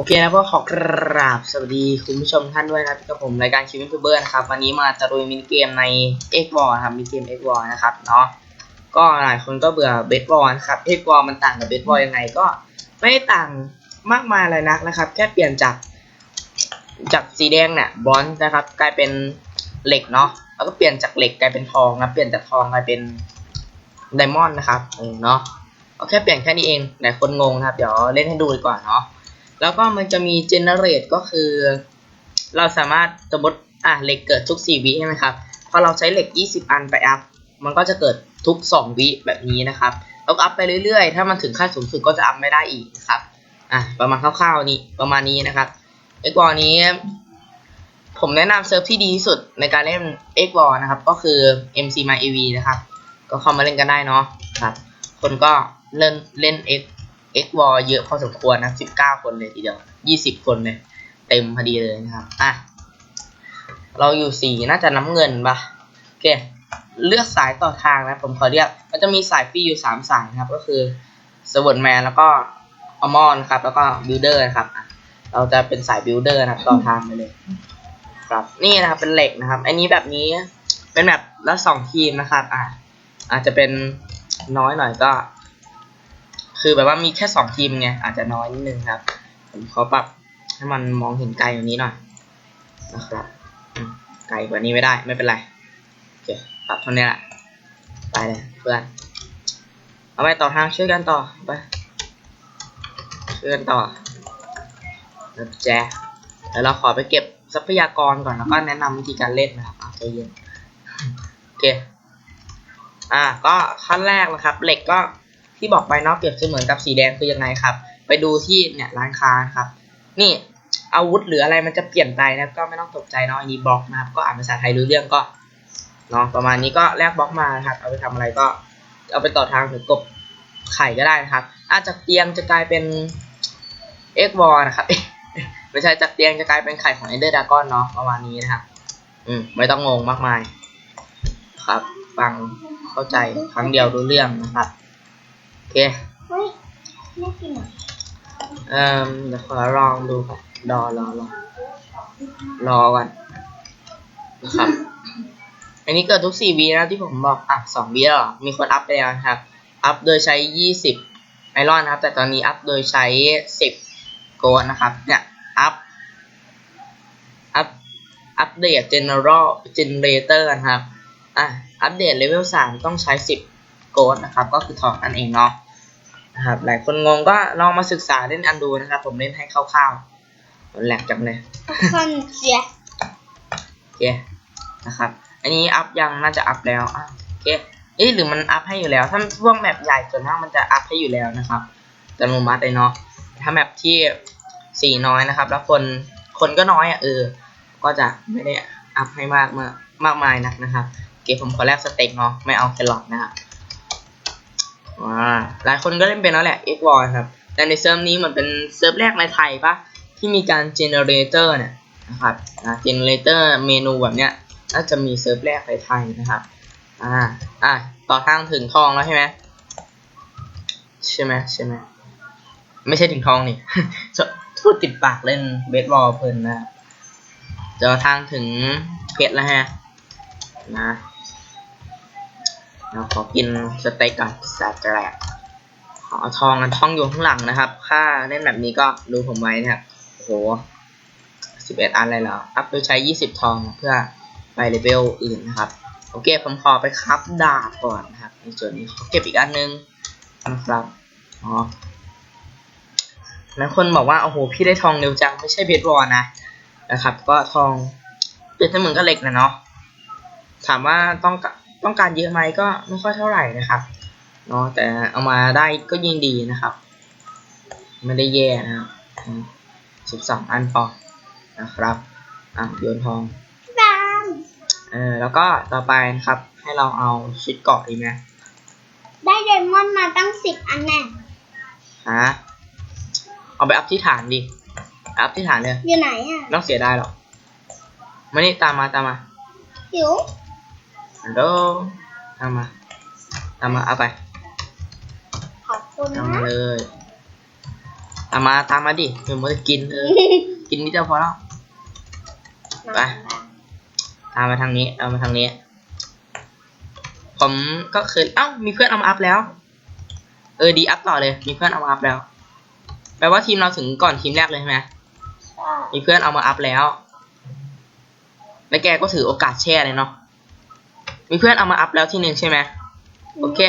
โอเคนะก็ขอกราบสวัสดีคุณผู้ชมท่านด้วยนะครับกับผมรายการคิวทูบเบอร์นะครับวันนี้มาตะลุยมินิเกมใน X w a r นะครับมินิเกม X w a r นะครับเนาะก็หลายคนก็เบื่อเบสบอลนะครับ X w a r มันต่างกับเบสบอลยังไงก็ไม่ต่างมากมายอะไรนักนะครับ แค่เปลี่ยนจากจากสีแดงเนี่ยบอลนะครับ กลายเป็นเหล็กเนาะแล้วก็เปลี่ยนจากเหล็กกลายเป็นทองนะเปลี่ยนจากทองกลายเป็นไดมอนด์นะครับเออเนาะเอาแค่เปลี่ยนแค่นี้เองหลายคนงงนะครับ เดี๋ยวเล่นให้ดูดีกว่าเนาะ แล้วก็มันจะมี generate ก็คือ เราสามารถสมมติอะเหล็กเกิดทุก 4 วิใช่ไหมครับ พอเราใช้เหล็ก 20 อันไปอัพ มันก็จะเกิดทุก 2 วิแบบนี้นะครับแล้วอัพไปเรื่อยๆ ถ้ามันถึงขั้นสูงสุดก็จะอัพไม่ได้อีกนะครับ อะประมาณคร่าวๆนี้ประมาณนี้นะครับ X w a r นี้ ผมแนะนำเซิร์ฟที่ดีที่สุดในการเล่น X w a r นะครับ ก็คือ MC My AV นะครับ ก็เข้ามาเล่นกันได้เนาะครับ คนก็เล่นเล่น X X w a r เยอะพอสมควรนะ19คนเลยทีเดียว20คนเลย เต็มพอดีเลยนะครับ อะ เราอยู่สีน่าจะน้ำเงินปะโอเค เลือกสายต่อทางนะ ผมขอเรียก มันจะมีสายฟรีอยู่3สายนะครับ ก็คือสว r แมนแล้วก็อมอนครับ แล้วก็บิ l เดอร์นะครับอะเราจะเป็นสายบิ l เดอร์นะครับต่อทางไปเลย ครับ นี่นะครับเป็นเหล็กนะครับ อันนี้แบบนี้เป็นแบบละสองทีมนะครับ อะอาจจะเป็นน้อยหน่อยก็ คือแบบว่ามีแค่สองทีมไงอาจจะน้อยนิดนึงครับ ผมขอปรับให้มันมองเห็นไกลกว่านี้หน่อยนะครับไกลกว่านี้ไม่ได้ไม่เป็นไรโอเคปรับเท่านี้แหละไปเลยเพื่อนเอาไปต่อทางช่วยกันต่อไปช่วยกันต่อนะแจ๊ะเดี๋ยวเราขอไปเก็บทรัพยากรก่อนแล้วก็แนะนำวิธีการเล่นนะครับเอาใจเย็นโอเคอ่าก็ขั้นแรกนะครับ เหล็กก็ ที่บอกไปเนาะเปรียบเสมือนกับสีแดงคือยังไงครับ ไปดูที่เนี่ยร้านค้าครับ นี่อาวุธหรืออะไรมันจะเปลี่ยนไปนะก็ไม่ต้องตกใจเนาะอันนี้บล็อกนะครับก็อ่านภาษาไทยรู้เรื่องก็เนาะประมาณนี้ก็แลกบล็อกมานะครับ เอาไปทำอะไรก็ เอาไปต่อทางหรือกบไข่ก็ได้นะครับ อาจจากเตียงจะกลายเป็นเอ็กวอลนะครับไม่ใช่จากเตียงจะกลายเป็นไข่ของเอเดอร์ดากอนเนาะประมาณนี้นะครับอืมไม่ต้องงงมากมาย ครับ ฟังเข้าใจครั้งเดียวรู้เรื่องนะครับ เคเฮ้ยไม่กินอะเอ่อเดี๋ยวขอลองดูก่อนรอรอรอรอก่อนนะครับ อันนี้เกิดทุก4วีแล้วที่ผมบอกอะ2วีแล้วเหรอมีคนอัพไปแล้วนะครับ อัพโดยใช้20ไอรอนนะครับ แต่ตอนนี้อัพโดยใช้10โกดนะครับ เนี่ยอัพอัพอัปเดต general generator นะครับอะอัปเดตเลเวล3ต้องใช้10 โกดนะครับ ก็คือทองนั่นเองเนาะนะครับหลายคนงงก็ลองมาศึกษาเล่นอันดูนะครับ ผมเล่นให้คร่าวๆมันแหลกจังเลยคนเสียโอเคนะครับ อันนี้อัพยังน่าจะอัพแล้วอะโอเคเอ๊ะหรือมันอัพให้อยู่แล้ว ถ้าพวกแมปใหญ่ส่วนมากมันจะอัพให้อยู่แล้วนะครับอัตโนมัติเลยเนาะถ้าแมปที่สี่น้อยนะครับ แล้วคนคนก็น้อยอะเออ ก็จะไม่ได้อัพให้มากมากมากมายนักนะครับโอเคผมขอแลกสเต็กเนาะไม่เอาแครอทนะครับ ว้าหลายคนก็เล่นเป็นแล้วแหละ X w a r ครับ แต่ในเซิร์ฟนี้เหมือนเป็นเซิร์ฟแรกในไทยปะที่มีการเจเนเรเตอร์เนี่ยนะครับเจเนเรเตอร์เมนูแบบเนี้ยน่าจะมีเซิร์ฟแรกในไทยนะครับอ่าอ่าต่อทางถึงทองแล้วใช่ไหมใช่ไหมใช่ไหมไม่ใช่ถึงทองนี่พูดติดปากเล่นเบสบอลเพลินนะจอทางถึงเพชรแล้วฮะนะ เราขอกินสเต็กก่อนแสบแรกขอเอทองกันทองอยู่ข้างหลังนะครับ ค่าเล่นแบบนี้ก็ดูผมไว้นะครับโอ้โหสิบเอ็ดอันเลยเหรอ อัพโดยใช้ยี่สิบทองเพื่อไปเลเวลอื่นนะครับ โอเค ผมขอไปครับดาบก่อนนะครับ ในส่วนนี้ขอเก็บอีกอันนึงนะครับอ๋อแล้วคนบอกว่าโอ้โหพี่ได้ทองเร็วจังไม่ใช่เพชรวอลนะนะครับ ก็ทองเปรียบเสมือนกับเหล็กนะเนาะถามว่าต้องก ต้องการเยอะไหมก็ไม่ค่อยเท่าไหร่นะครับเนาะแต่เอามาได้ก็ยิ่งดีนะครับ ไม่ได้แย่นะครับสิบสองอันพอนะครับอะโยนทองตามเออแล้วก็ต่อไปนะครับ ให้เราเอาชุดเกาะดีไหมได้ไดมอนด์มาตั้งสิบอันแน่ฮะเอาไปอัพที่ฐานดิอัพที่ฐานเลยอยู่ไหนอะไม่ต้องเสียดายหรอกมานี่ตามมาตามมาหิว ฮัลโหลตามมาตามมาเอาไปขอบคุณตามนะมาเลยตามมาตามมาดิเดี๋ยวมันจะกินเออกินนิดเดียวพอแล้ว ไป ตามมาทางนี้ เอามาทางนี้ ผมก็เคยเอ้ามีเพื่อนเอามาอัพแล้ว เออดีอัพต่อเลย มีเพื่อนเอามาอัพแล้ว แปลว่าทีมเราถึงก่อนทีมแรกเลยใช่ไหมใช่มีเพื่อนเอามาอัพแล้ว แล้วแกก็ถือโอกาสแช่เลยเนาะ มีเพื่อนเอามาอัพแล้วที่หนึ่งใช่ไหมโอเค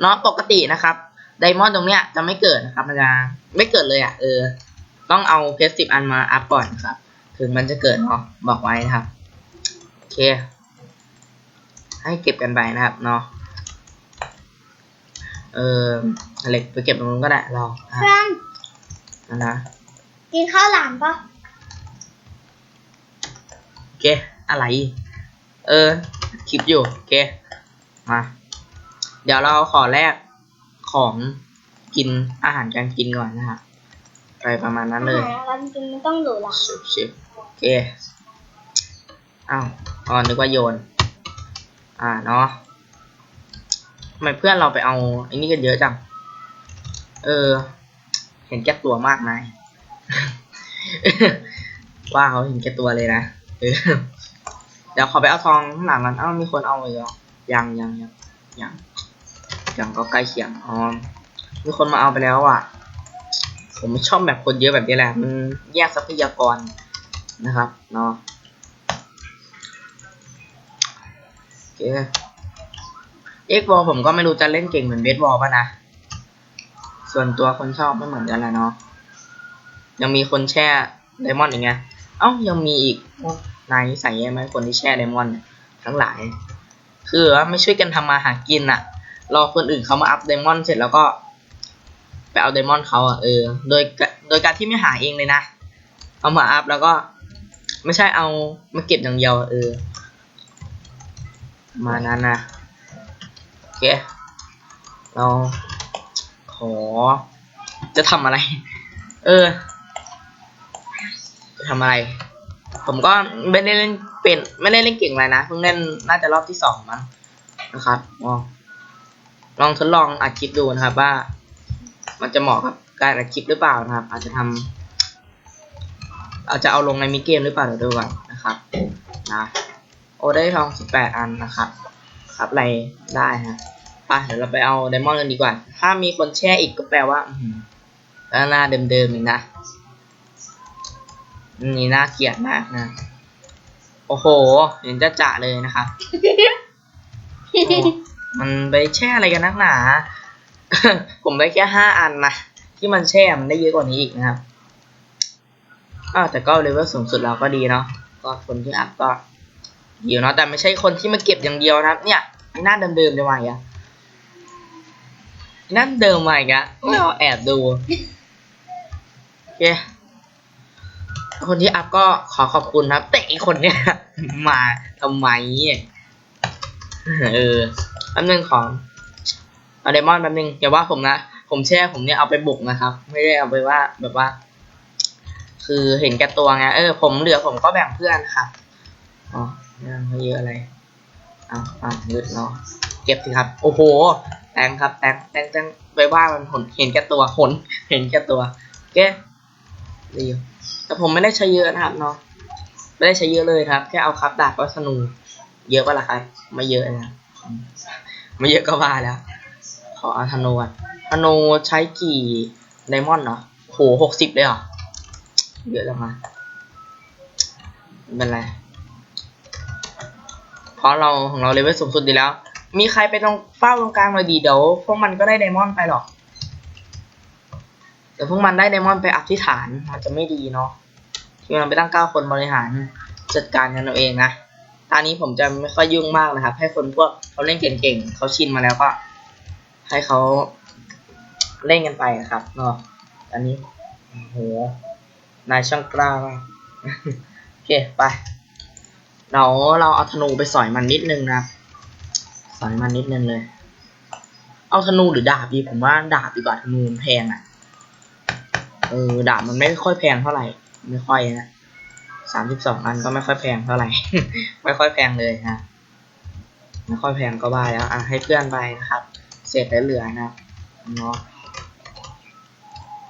เนาะปกตินะครับไดมอนด์ตรงเนี้ยจะไม่เกิดนะครับมันจะไม่เกิดเลยอะเออ ต้องเอาเพชรสิบอันมาอัพก่อนนะครับ ถึงมันจะเกิดเนาะบอกไว้นะครับโอเค ให้เก็บกันไปนะครับเนาะเออเหล็กไปเก็บตรงนู้นก็ได้เราอะเพื่อนนะนะกินข้าวหลามปะโอเคอะไร เออ คลิปอยู่โอเคมา เดี๋ยวเราขอแลกของกินอาหารการกินก่อนนะฮะไปประมาณนั้นเลยอาหารการกินมันต้องหรูหราชิบชิบโอเคอ้าวอ๋อนึกว่าโยน อ่าเนาะทำไมเพื่อนเราไปเอาไอ้นี่กันเยอะจัง เออ เห็นแก่ตัวมากนายว่าเขาเห็นแก่ตัวเลยนะเออเดี๋ยวขอไปเอาทองข้างหลังกัน เอ้ามีคนเอาอีกเหรอยังยังยังยังยังก็ใกล้เคียงอ๋อมีคนมาเอาไปแล้วอะ ผมชอบแบบคนเยอะแบบนี้แหละ มันแยกทรัพยากรนะครับเนาะโอเคเอ็กบอลผมก็ไม่รู้จะเล่นเก่งเหมือนเบสบอลป่ะนะ ส่วนตัวคนชอบไม่เหมือนกันแหละเนาะยังมีคนแช่ไดมอนด์อีกไงเอ้ายังมีอีกโอ้ นายนิสัยแย่ไหมคนที่แช่ไดมอนด์ทั้งหลาย คือว่าไม่ช่วยกันทำมาหากินอะรอคนอื่นเขามาอัพไดมอนด์เสร็จแล้วก็ไปเอาไดมอนด์เขาอะเออ โดยกะโดยการที่ไม่หาเองเลยนะ เอามาอัพแล้วก็ ไม่ใช่เอามาเก็บอย่างเดียวเออ มานั้นนะโอเคเราขอ จะทำอะไร เออ จะทำอะไร ผมก็ไม่ได้เล่นเป็นไม่ได้เล่นเก่งอะไรนะเพิ่งเล่นน่าจะรอบที่สองมั้งนะครับอลองทดลองอัดคลิปดูนะครับว่า มันจะเหมาะกับการอัดคลิปหรือเปล่านะครับ อาจจะทำอาจจะเอาลงในมิเกมหรือเปล่าเดี๋ยวดูก่อนนะครับนะโอ้ได้ทองสิบแปดอันนะครับครับอะไรได้ฮะไปเดี๋ยวเราไปเอาไดมอนด์กันดีกว่า ถ้ามีคนแช่อีกก็แปลว่าอือหือแล้วหน้าเดิมๆอีกนะ นี่น่าเกลียดมากนะ โอ้โหเห็นจะจะเลยนะครับโอ้มันไปแช่อะไรกันนักหนา ผมได้แค่ห้าอันนะที่มันแช่มันได้เยอะกว่านี้อีกนะครับอ้าวแต่ก็เลเวลสูงสุดเราก็ดีเนาะก็คนที่อัพก็ดีอยู่เนาะแต่ไม่ใช่คนที่มาเก็บอย่างเดียวนะครับ เนี่ยไอ้หน้าเดิมๆจะมาอีกอะไอ้หน้าเดิมมาอีกอะเราแอบดูโอเค คนที่อัพก็ขอขอบคุณครับ แต่อีกคนเนี่ยมาทำไมเออแป๊บนึงของเอาเดมอนแป๊บนึงอย่าว่าผมนะผมแช่ผมเนี่ยเอาไปบุกนะครับ ไม่ได้เอาไปว่าแบบว่า คือเห็นแก่ตัวไงเออผมเหลือผมก็แบ่งเพื่อนครับอ๋อเรื่องเขาเยอะอะไรอ้าวอ้าวยืดเนาะเก็บสิครับ โอ้โหแตงครับแตงแตงแตงไปว่ามันผลเห็นแก่ตัวหนเห็นแก่ตัวโอเคดียู่ แต่ผมไม่ได้ใช้เยอะนะครับเนาะไม่ได้ใช้เยอะเลยครับ แค่เอาครับดาบก็สนุกเยอะปะล่ะครับไม่เยอะนะมไม่เยอะก็ว่าแล้วขอเอาธนูก่อนธนูใช้กี่ไดมอนด์เนาะโหหกสิบเลยเหรอเยอะจังมาเป็นไรเพราะเราของเราเลเวลสูงสุดดีแล้ว มีใครไปตรงเฝ้าตรงกลางหน่อยดีเดี๋ยวพวกมันก็ได้ไดมอนด์ไปหรอก เดี๋ยวพวกมันได้ไดมอนด์ไปอัพที่ฐานอาจจะไม่ดีเนาะที่มันไปตั้งเก้าคนบริหารจัดการกันเอาเองนะตอนนี้ผมจะไม่ค่อยยุ่งมากนะครับ ให้คนพวกเขาเล่นเก่งๆเขาชินมาแล้วก็ให้เขาเล่นกันไปอะครับเนาะอันนี้โหนายช่างกล้ามากโอเคไปเราเราเอาธนูไปสอยมันนิดนึงนะครับสอยมันนิดนึงเลย เอาธนูหรือดาบดีผมว่าดาบดีกว่าธนูแพงอะ เออดาบมันไม่ค่อยแพงเท่าไหร่ ไม่ค่อยนะสามสิบสองอันก็ไม่ค่อยแพงเท่าไหร่ ไม่ค่อยแพงเลยนะไม่ค่อยแพงก็บ้าแล้ว อะให้เพื่อนไปนะครับ เศษเหลือนะเนาะ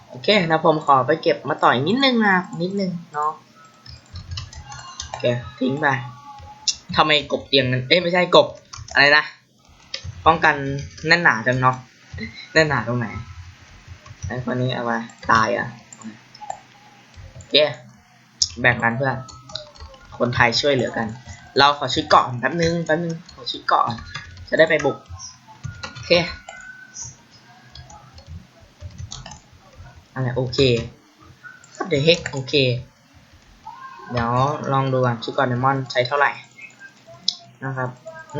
โอเคนะผมขอไปเก็บมาต่อยนิดนึงนะนิดนึงเนาะโอเคทิ้งไปทำไมกบเตียงนั้นเอ้ไม่ใช่กบอะไรนะป้องกันแน่นหนาจังเนาะแน่นหนาตรงไหน ไอ้คนนี้เอาไปตายอะโอเคแบ่งกันเพื่อนคนไทยช่วยเหลือกัน เราขอชุดเกาะแป๊บนึงแป๊บนึงขอชุดเกาะจะได้ไปบุกโอเคอะไรโอเคเดี๋ยวเฮกโอเค เดี๋ยวลองดูก่อนชุดเกาะไดมอนใช้เท่าไหร่นะครับ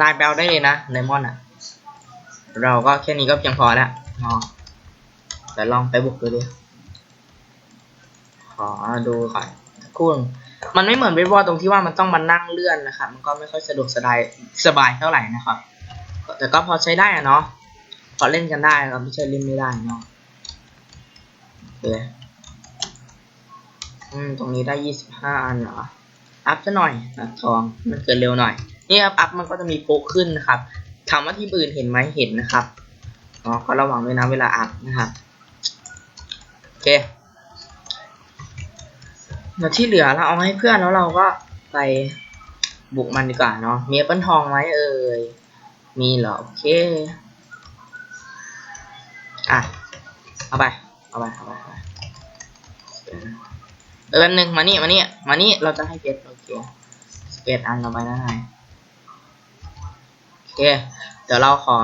นายแปลได้เลยนะไดมอนอะ เราก็แค่นี้ก็เพียงพอแล้วเนาะ แต่ลองไปบุกดูดิขอดูก่อนครู่หนึ่งมันไม่เหมือนเวทบอตรงที่ว่ามันต้องมานั่งเลื่อนนะครับ มันก็ไม่ค่อยสะดวกสบายสบายเท่าไหร่นะครับ แต่ก็พอใช้ได้อะเนาะ พอเล่นกันได้ครับไม่ใช่เล่นไม่ได้เนาะอเคอืม ตรงนี้ได้ยี่สิบห้าอันเหรอ อัพซะหน่อยนะทอง มันเกิดเร็วหน่อย นี่ครับ อัพมันก็จะมีโปกขึ้นนะครับ ถามว่าที่อื่นเห็นไหมเห็นนะครับ อ๋อ ก็ระวังด้วยนะเวลาอัพนะครับ เค เดี๋ยวที่เหลือเราเอาให้เพื่อนแล้วเราก็ไปบุกมันดีกว่าเนาะ มีเปิ้ลทองไหมเอ่ย มีเหรอ โอเค อะ เอาไป เอาไป เอาไปเอาไปเออแป๊บนึงมานี่ มานี่ มานี่ เราจะให้เพชรโอเคสเปดอันเราไปแล้ไงโอเค เดี๋ยวเราขอ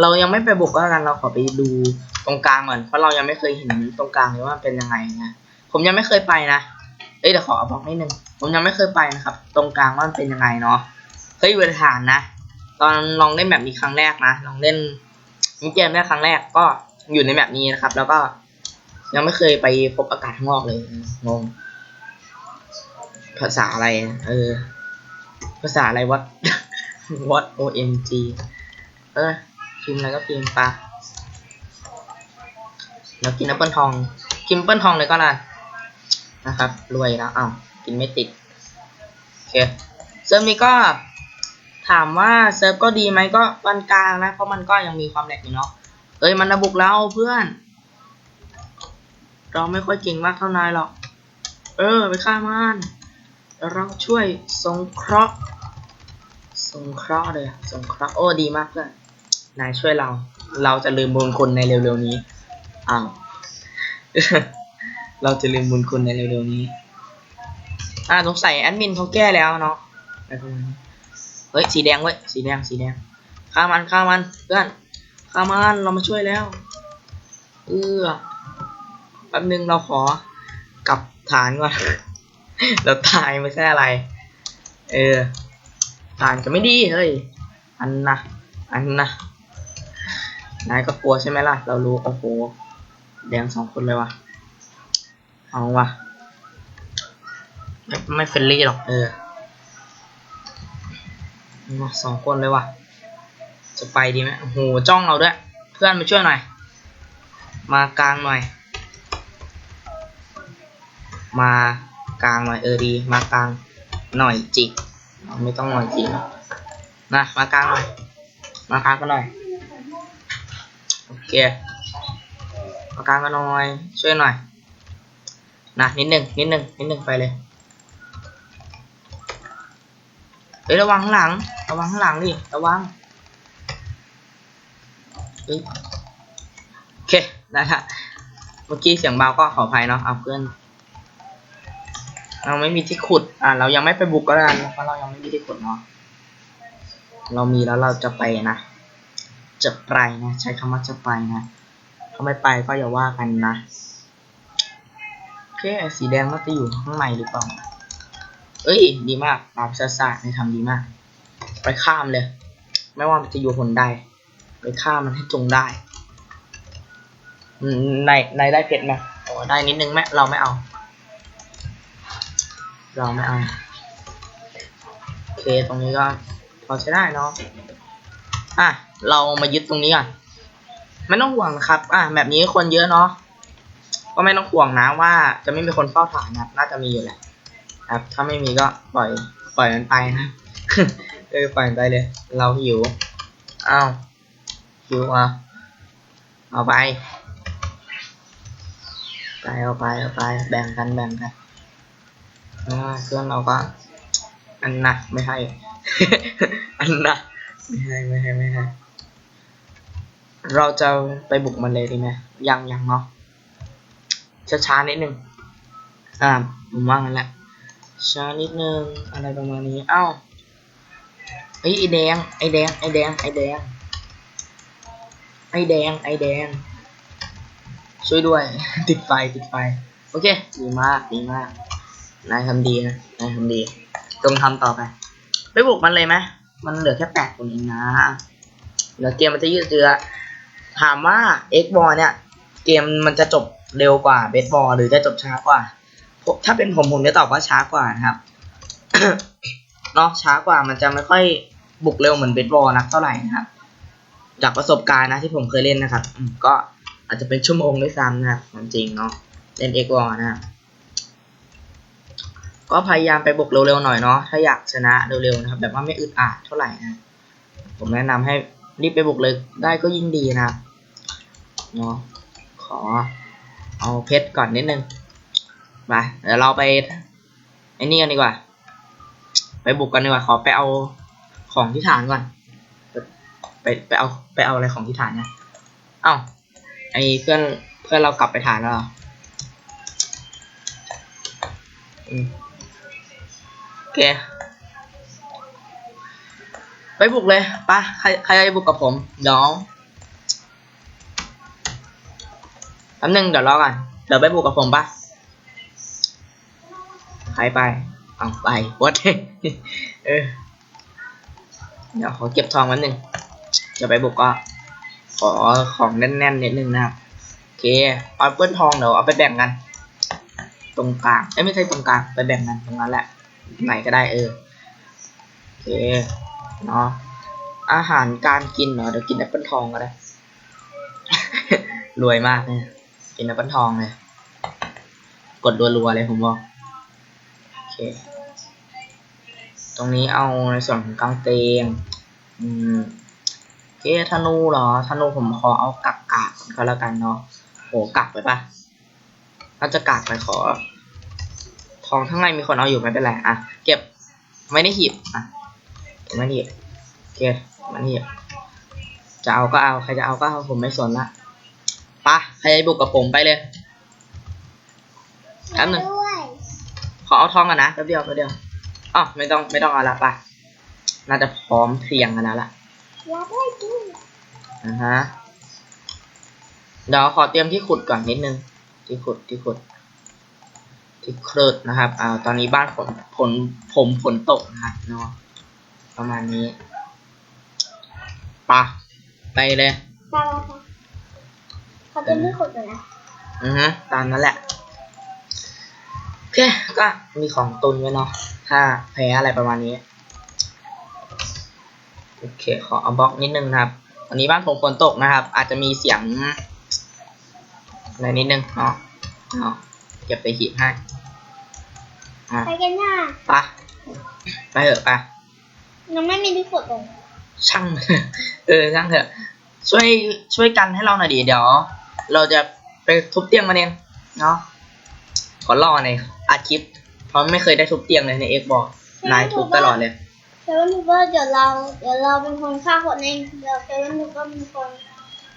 เรายังไม่ไปบุกก็แล้วกัน เราขอไปดู ตรงกลางก่อนเพราะเรายังไม่เคยเห็นตรงกลางเลยว่ามันเป็นยังไงนะผมยังไม่เคยไปนะเอ้ยเดี๋ยวขอบอกนิดนึงผมยังไม่เคยไปนะครับ ตรงกลางว่ามันเป็นยังไงเนาะเคยอยู่ในฐานนะตอนลองเล่นแบบนี้ครั้งแรกนะลองเล่นมิเกมได้ครั้งแรกก็อยู่ในแบบนี้นะครับ แล้วก็ยังไม่เคยไปพบอากาศข้างนอกเลยงงภาษาอะไร เออ ภาษาอะไรวะ what o m g เออพิมพ์อะไรก็พิมพ์ปะ แล้วกินแอปเปิลทอง กินแอปเปิลทองเลยก็ได้นะครับ รวยแล้วอ้าวกินไม่ติด โอเค เซิร์ฟนี้ก็ถามว่าเซิร์ฟก็ดีไหมก็ปานกลางนะ เพราะมันก็ยังมีความแหลกอยู่เนาะเอ้ย มันระบุกเราเพื่อน เราไม่ค่อยเก่งมากเท่านายหรอก เออ ไปฆ่ามันเราช่วยสงเคราะห์สงเคราะห์เลยสงเคราะห์โอ้ดีมากเพื่อนนายช่วยเรา เราจะลืมบุญคุณในเร็วๆนี้ อ้าว เราจะลืมบุญคุณในเร็วๆนี้ อ่าสงสัยแอดมินเขาแก้แล้วเนาะเฮ้ยสีแดงเว้ยสีแดงสีแดงฆ่ามันฆ่ามันเพื่อนฆ่ามันเรามาช่วยแล้วเออแป๊บนึงเราขอกลับฐานก่อนเราตายไม่ใช่อะไร เออฐานก็ไม่ดีเฮ้ยอันนะอันนะนายก็กลัวใช่ไหมล่ะ เรารู้โอ้โห แดงสองคนเลยว่ะเอาว่ะไม่ไม่เฟรนลี่หรอกเออมาสองคนเลยว่ะจะไปดีไหมโอ้โหจ้องเราด้วย เพื่อนมาช่วยหน่อย มากลางหน่อย มากลางหน่อยเออดีมากลางหน่อยจิกไม่ต้องหน่อยจิกนะนะมากลางหน่อยมากลางกันหน่อยโอเค มากางกันหน่อย ช่วยหน่อย นะนิดหนึ่งนิดหนึ่งนิดหนึ่งไปเลย เฮ้ยระวังข้างหลัง ระวังข้างหลังดิ ระวังโอเค ได้ละ เมื่อกี้เสียงเบาก็ขออภัยเนาะ เอาเพื่อนเราไม่มีที่ขุด อ่า เรายังไม่ไปบุกก็แล้วกันเพราะเรายังไม่มีที่ขุดเนาะ เรามีแล้วเราจะไปนะ จะไปนะ ใช้คำว่าจะไปนะ ถ้าไม่ไปก็อย่าว่ากันนะโอเคสีแดงน่าจะอยู่ข้างในหรือเปล่าเอ้ย ดีมากปราบซาซาในทำดีมาก ไปข้ามเลย ไม่ว่ามันจะอยู่หนใด ไปฆ่ามมันให้จงได้ในในได้เพชรไหมโอ้ได้นิดนึงไหมเราไม่เอา เราไม่เอาโอเคตรงนี้ก็พอใช้ได้เนาะอะ เรามายึดตรงนี้ก่อน ไม่ต้องห่วงนะครับ อะแบบนี้คนเยอะเนาะก็ไม่ต้องห่วงนะว่าจะไม่มีคนเฝ้าฐานนะน่าจะมีอยู่แหละครับ ถ้าไม่มีก็ปล่อย ปล่อยมันไปนะเออปล่อยมันไปเลย เราหิวอ้าวหิวอะเอาไป ไปเอาไปเอาไป แบ่งกันแบ่งกันอ่าเครื่องเราก็ อันหนะไม่ให้ อันหนะไม่ให้ไม่ให้ไม่ให้ เราจะไปบุกมันเลยดีไหมยังยังเนาะช้าๆนิดนึงอ่าผมว่างั้นแหละช้านิดนึงอะไรประมาณนี้เอ้าไอ้แดงไอแดงไอแดงไอแดงไอแดงไอแดง ช่วยด้วย ติดไฟติดไฟ โอเค ดีมากดีมากนายทำดีนะนายทำดีจงทำต่อไป ไปบุกมันเลยไหมมันเหลือแค่แปดคนเองนะเดี๋ยวเกมมันจะยืดเยื้อ ถามว่า X b a l l เนี่ย เกมมันจะจบเร็วกว่าเบสบอลหรือจะจบช้ากว่า ถ้าเป็นผมผมจะตอบว่าช้ากว่านะครับเนาะช้ากว่ามันจะไม่ค่อยบุกเร็วเหมือนเบสบอลนักเท่าไหร่นะครับ จากประสบการณ์นะที่ผมเคยเล่นนะครับก็อาจจะเป็นชั่วโมงด้วยซ้ำนะครับความจริงเนาะเล่นเอ็กวอนะครับก็พยายามไปบุกเร็วๆหน่อยเนาะถ้าอยากชนะเร็วๆนะครับ แบบว่าไม่อึดอัดเท่าไหร่นะผมแนะนำให้รีบไปบุกเลยได้ก็ยิ่งดีนะครับ เนาะขอเอาเพชรก่อนนิดนึงไปเดี๋ยวเราไปไอ้นี่กันดีกว่า ไปบุกกันดีกว่า ขอไปเอาของที่ฐานก่อน ไปไปเอาไปเอาอะไรของที่ฐานนะเอ้าไอ้เพื่อนเพื่อนเรากลับไปฐานแล้วโอเคไปบุกเลยปะใครใครจะบุกกับผมเดี๋ยว แป๊บนึงเดี๋ยวรอก่อนเดี๋ยวไปบุกกับผมปะใครไปเอาไปวัดเออเดี๋ยวขอเก็บทองแป๊บนึงจะไปบุกก็ขอของแน่นๆนิดนึงนะครับโอเคเอาเปิ้ลทองเดี๋ยวเอาไปแบ่งกัน ตรงกลางเอ้ยไม่ใช่ตรงกลางไปแบ่งกันตรงนั้นแหละไหนก็ได้เออโอเคเนาะอาหารการกินเนาะเดี๋ยวกินแอปเปิ้ลทองก็ได้ รวยมากเนี่ย กินแอปเปิลทองเลย กดรัวๆเลยผมบอก โอเค ตรงนี้เอาในส่วนของกางเกงอืมโอเคธนูเหรอ ธนูผมขอเอากักกากก็แล้วกันเนาะโหกักไปปะถ้าจะกักไปขอ ทองข้างในมีคนเอาอยู่ไม่เป็นไรอะ เก็บไม่ได้หีบอะไม่หีบโอเคมันหีบจะเอาก็เอา ใครจะเอาก็เอาผมไม่สนละ ปะใครจะบุกกับผมไปเลยแป๊บหนึ่งขอเอาทองกันนะแป๊บเดียวแป๊บเดียวอ๋อไม่ต้องไม่ต้องเอาละปะน่าจะพร้อมเพียงกันแล้วล่ะอยากได้ด้วยนะฮะเดี๋ยวขอเตรียมที่ขุดก่อนนิดนึง ที่ขุดที่ขุด ที่ครุดนะครับอ่าตอนนี้บ้านฝนฝนผมฝนตกนะครับเนาะประมาณนี้ปะไปเลยตามมาค่ะ เขาจะไม่ขุดเลยนะอือฮึตามนั้นแหละโอเคก็มีของตุนไว้เนาะถ้าแพ้อะไรประมาณนี้โอเคขอเอาบล็อกนิดนึงนะครับวันนี้บ้านผมฝนตกนะครับ อาจจะมีเสียงอะไรนิดนึงเนาะเนาะเก็บไปหีบให้อะไปกันหน้าไปะไปเถอะไปะยังไม่มีที่ขุดเลยช่างมันเถอะเออช่างเถอะช่วยช่วยกันให้เราหน่อยดีเดี๋ยว เราจะไปทุบเตียงมันเองเนาะขอรอในอยอัดคลิปเพราะไม่เคยได้ทุบเตียงเลยในเอ็กบอกนายทุบตลอดเลยเซเว่นทูเบอร์เดี๋ยวเราเดี๋ยวเราเป็นคนฆ่าคนเองเดี๋ยวเซเว่นทูเบอร์เป็นคน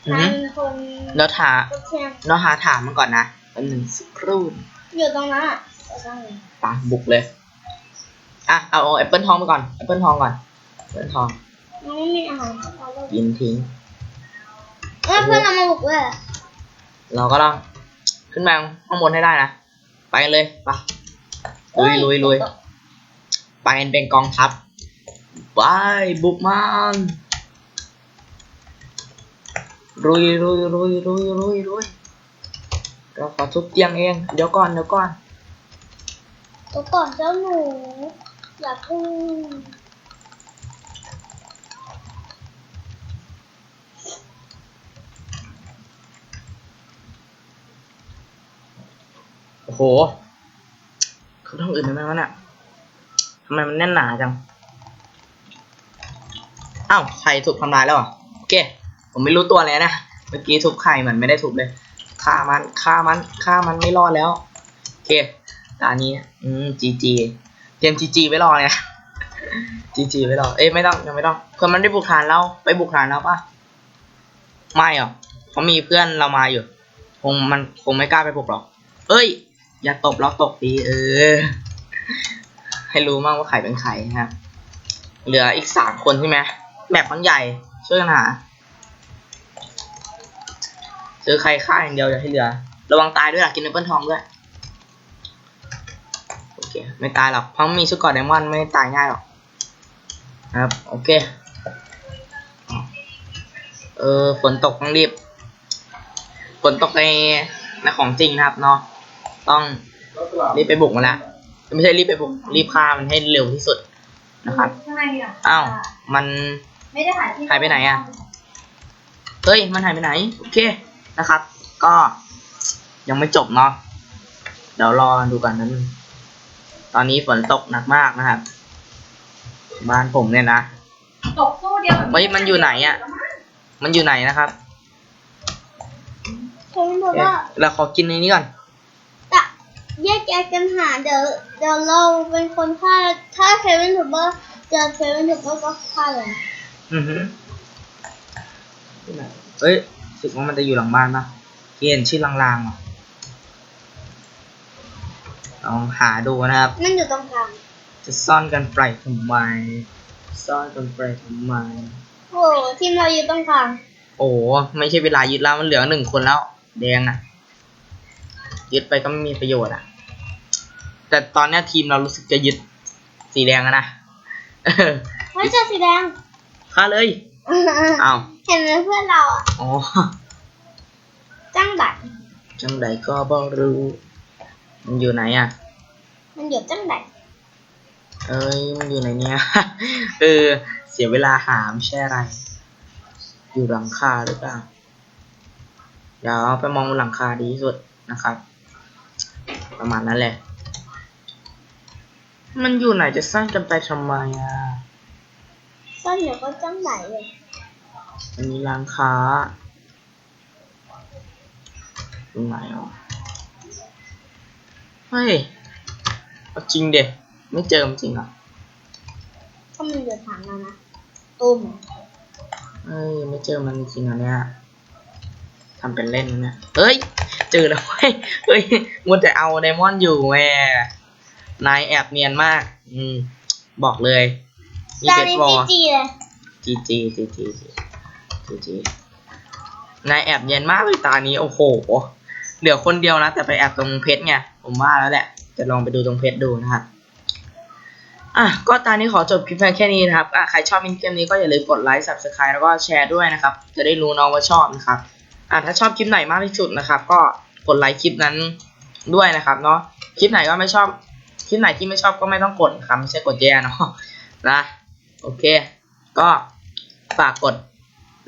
อือนาฮึยเป็นคนเราถามทุบเทียนเราหาถามมันก่อนนะเป็นหนึ่งสักครู่อยู่ตรงนั้นอะอยู่ตรงนี้ปะบุกเลยอะเอาแอปเปิลทองไปก่อนแอปเปิลทองก่อนแอปเปิลทองยังไม่มีอาหารเอาเลยยินทิ้งเอ้ยเพื่อนเรามาบุกด้วย เราก็ต้องขึ้นมาข้างบนให้ได้นะ ไปกันเลยไปะลุยลุยลุยไปกันเป็นกองทัพไปบุกมันลุยลุยลุยลุยลุยลุยเราขอทุบเตียงเอง เดี๋ยวก่อนเดี๋ยวก่อนตัวก่อนเจ้าหนูอย่าพึ่ง โอ้โหเขาต้องอื่นทำไมวะเนี่ยทำไมมันแน่นหนาจัง อ้าวใครถูกทำลายแล้วเหรอโอเค ผมไม่รู้ตัวเลยนะ เมื่อกี้ทุบใครเหมือนไม่ได้ทุบเลยฆ่ามันฆ่ามันฆ่ามันไม่รอดแล้วโอเคตอนนี้ อืมจีจีเตรียมจีจีไว้รอเนี่ยจีจีไว้รอ เอ้ยไม่ต้องยังไม่ต้องเพื่อนมันได้บุกฐานเราไปบุกฐานเราปะไม่หรอกเพรามีเพื่อนเรามาอยู่ คงมันคงไม่กล้าไปบุกหรอก เอ้ย อย่าตบเราตกดีเออ ให้รู้มั่งว่าใครเป็นใครนะครับ เหลืออีกสามคนใช่ไหมแบบมันใหญ่ ช่วยกันหาเจอใครฆ่าอย่างเดียวอย่าให้เหลือ ระวังตายด้วยล่ะกินแอปเปิลทองด้วย โอเค ไม่ตายหรอก เพราะมีชุดกอดไดมอนด์ไม่ตายง่ายหรอกครับ โอเค เออฝนตกต้องรีบฝนตกในในของจริงนะครับเนาะ ต้องรีบไปบุกมันละไม่ใช่รีบไปบุกรีบฆ่ามันให้เร็วที่สุดนะครับข้างในเนี่ยอ้าวมันไม่ได้หายที่หายไปไหนอะเฮ้ยมันหายไปไหนโอเคนะครับ ก็ยังไม่จบเนาะเดี๋ยวรอดูกันนั้น ตอนนี้ฝนตกหนักมากนะครับบ้านผมเนี่ยนะตกสู้เดียวเฮ้ยมันอยู่ไหนอะมันอยู่ไหนนะครับเควินบอกว่าเราขอกินในนี้ก่อนจะ แยกแยกกันหาเดี๋ยวเดี๋ยวเราเป็นคนฆ่าถ้าเควินถูกว่าเจอเควินถูกว่าก็ฆ่าเลยอือฮึที่ไหนเฮ้ยรู้สึกว่ามันจะอยู่หลังบ้านปะเห็นชื่อลางๆอะลองหาดูนะครับ นั่นอยู่ตรงกลางจะซ่อนกันไปทำไมซ่อนกันไปทำไมโอ้ทีมเราอยู่ตรงกลางโอ้ไม่ใช่เวลายึดแล้วมันเหลือหนึ่งคนแล้ว แดงอะยึดไปก็ไม่มีประโยชน์อะ แต่ตอนเนี้ยทีมเรารู้สึกจะยึดสีแดงอะนะเออไม่เจอสีแดง ฆ่าเลยอ้าวเห็นไหมเพื่อนเราอะอ๋อจ้างบัตรจังใดก็บ่รู้ มันอยู่ไหนอะ มันอยู่จ้างบัตรเอ้ยมันอยู่ไหนเนี่ย เออ เสียเวลาหามใช่อะไร อยู่หลังคาหรือเปล่า เดี๋ยวไปมองบนหลังคาดีที่สุดนะครับ ประมาณนั้นแหละ มันอยู่ไหนจะสร้างกันไปทำไมอะซ่อนอยู่ก็จ้างบัตรเลยอันนี้ร้านค้าตรงไหนอะเฮ้ยเอาจริงเด็ไม่เจอมันจริงอะถ้ามันอยู่ฐานเรานะตุ้มเฮ้ยไม่เจอมันจริงอะเนี่ยทำเป็นเล่นนะเนี่ยเฮ้ย เจอแล้วเว้ยเฮ้ยมัวแต่เอาไดมอนด์อยู่แหม นายแอบเนียนมาก อืม บอกเลยนี่ตาเบสนี้บอจีลจีเลยจีจีจีจีจีจีนายแอบเนียนมากเลยตานี้โอ้โหเหลือคนเดียวนะแต่ไปแอบตรงเพชรไงผมว่าแล้วแหละ จะลองไปดูตรงเพชรดูนะครับอะก็ตอนนี้ขอจบคลิปเพียงแค่นี้นะครับอะใครชอบมินเกมนี้ก็อย่าลืมกดไลค์ subscribe แล้วก็แชร์ด้วยนะครับ จะได้รู้น้องว่าชอบนะครับอะถ้าชอบคลิปไหนมากที่สุดนะครับ ก็กดไลค์คลิปนั้นด้วยนะครับเนาะคลิปไหนก็ไม่ชอบค ลิปไหนที่ไม่ชอบก็ไม่ต้องกดนะครับไม่ใช่กดแย่เนาะนะโอเค ก็ฝากกด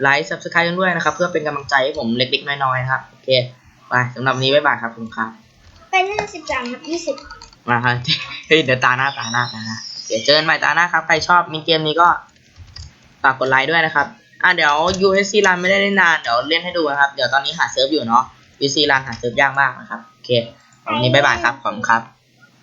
ไลค์ subscribe กันด้วยนะครับ เพื่อเป็นกำลังใจให้ผมเล็กๆ น้อยๆนะครับ โอเค ไปสำหรับวันนี้บ๊ายบายครับคุณครับ ไปเล่นสิบสามยี่สิบมาครับเฮ้ยเดี๋ยวตาหน้าตาหน้าตาหน้าเดี๋ยวเจอกันใหม่ตาหน้าครับ ใครชอบมินเกมนี้ก็ฝากกดไลค์ด้วยนะครับ อะเดี๋ยว USC รันไม่ได้เล่นนาน เดี๋ยวเล่นให้ดูนะครับ เดี๋ยวตอนนี้หาเซิร์ฟอยู่เนาะ USC รันหาเซิร์ฟยากมากนะครับ โอเควันนี้บ๊ายบายครับ ขอบคุณครับ